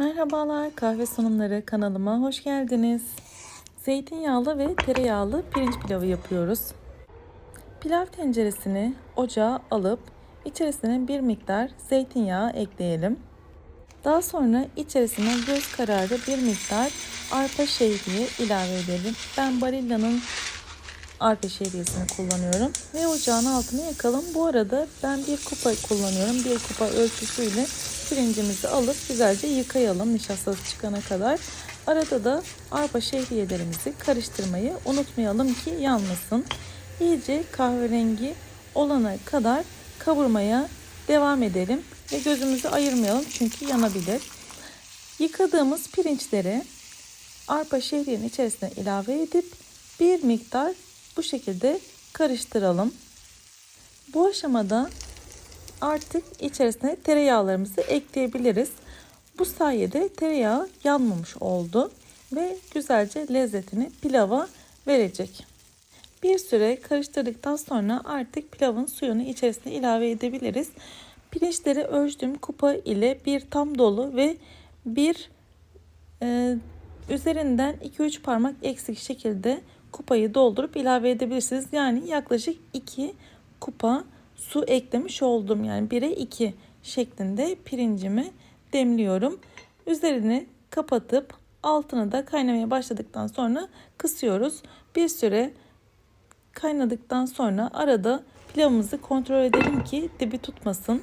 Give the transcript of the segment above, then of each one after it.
Merhabalar kahve sunumları kanalıma hoş geldiniz. Zeytinyağlı ve tereyağlı pirinç pilavı yapıyoruz. Pilav tenceresini ocağa alıp içerisine bir miktar zeytinyağı ekleyelim. Daha sonra içerisine göz kararı bir miktar arpa şehriye ilave edelim. Ben Barilla'nın arpa şehriyesini kullanıyorum. Ve ocağın altını yakalım. Bu arada ben bir kupa kullanıyorum. Bir kupa ölçüsüyle pirincimizi alıp güzelce yıkayalım nişastası çıkana kadar. Arada da arpa şehriyelerimizi karıştırmayı unutmayalım ki yanmasın. İyice kahverengi olana kadar kavurmaya devam edelim ve gözümüzü ayırmayalım çünkü yanabilir. Yıkadığımız pirinçleri arpa şehriyenin içerisine ilave edip bir miktar bu şekilde karıştıralım. Bu aşamada artık içerisine tereyağlarımızı ekleyebiliriz. Bu sayede tereyağı yanmamış oldu ve güzelce lezzetini pilava verecek. Bir süre karıştırdıktan sonra artık pilavın suyunu içerisine ilave edebiliriz. Pirinçleri ölçtüğüm kupa ile bir tam dolu ve bir e, üzerinden 2-3 parmak eksik şekilde kupayı doldurup ilave edebilirsiniz. Yani yaklaşık 2 kupa su eklemiş oldum. Yani 1'e 2 şeklinde pirincimi demliyorum. Üzerini kapatıp altını da kaynamaya başladıktan sonra kısıyoruz. Bir süre kaynadıktan sonra arada pilavımızı kontrol edelim ki dibi tutmasın.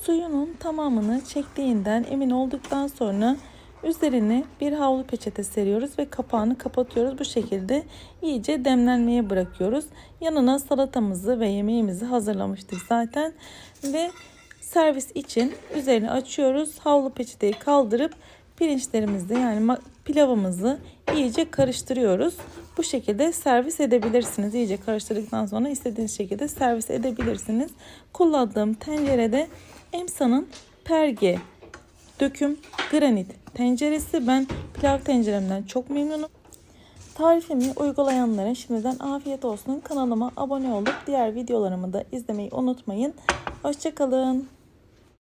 Suyunun tamamını çektiğinden emin olduktan sonra üzerine bir havlu peçete seriyoruz ve kapağını kapatıyoruz. Bu şekilde iyice demlenmeye bırakıyoruz. Yanına salatamızı ve yemeğimizi hazırlamıştık zaten ve servis için üzerini açıyoruz. Havlu peçeteyi kaldırıp pirinçlerimizi yani pilavımızı iyice karıştırıyoruz. Bu şekilde servis edebilirsiniz. İyice karıştırdıktan sonra istediğiniz şekilde servis edebilirsiniz. Kullandığım tencerede Emsa'nın Perge döküm granit tenceresi. Ben pilav tenceremden çok memnunum. Tarifimi uygulayanlara şimdiden afiyet olsun. Kanalıma abone olup diğer videolarımı da izlemeyi unutmayın. Hoşçakalın.